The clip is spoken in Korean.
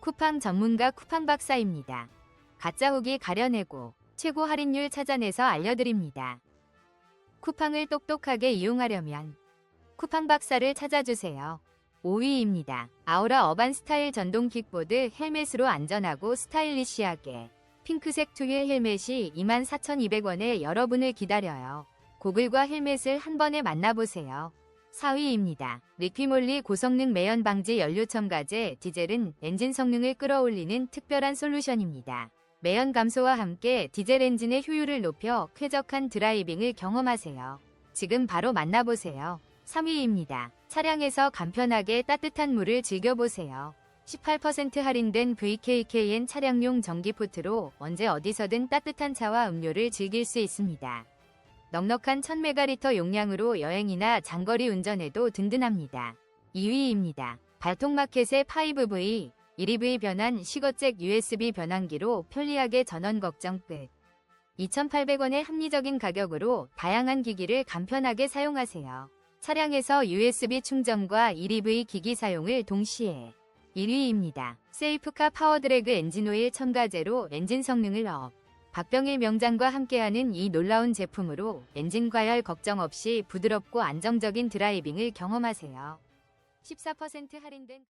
쿠팡 전문가 쿠팡 박사입니다. 가짜 후기 가려내고 최고 할인율 찾아내서 알려드립니다. 쿠팡을 똑똑하게 이용하려면 쿠팡 박사를 찾아주세요. 5위입니다. 아우라 어반 스타일 전동 킥보드 헬멧으로 안전하고 스타일리시하게 핑크색 투일 헬멧이 24,200원에 여러분을 기다려요. 고글과 헬멧을 한 번에 만나보세요. 4위입니다. 리퀴몰리 고성능 매연 방지 연료 첨가제 디젤은 엔진 성능을 끌어올리는 특별한 솔루션입니다. 매연 감소와 함께 디젤 엔진의 효율을 높여 쾌적한 드라이빙을 경험하세요. 지금 바로 만나보세요. 3위입니다. 차량에서 간편하게 따뜻한 물을 즐겨보세요. 18% 할인된 VKKN 차량용 전기포트로 언제 어디서든 따뜻한 차와 음료를 즐길 수 있습니다. 넉넉한 1000메가리터 용량으로 여행이나 장거리 운전에도 든든합니다. 2위입니다. 발통마켓의 5V 1EV 변환 시거잭 USB 변환기로 편리하게 전원 걱정 끝. 2,800원의 합리적인 가격으로 다양한 기기를 간편하게 사용하세요. 차량에서 USB 충전과 1EV 기기 사용을 동시에 1위입니다. 세이프카 파워드래그 엔진오일 첨가제로 엔진 성능을 업. 박병일 명장과 함께하는 이 놀라운 제품으로 엔진 과열 걱정 없이 부드럽고 안정적인 드라이빙을 경험하세요. 14% 할인된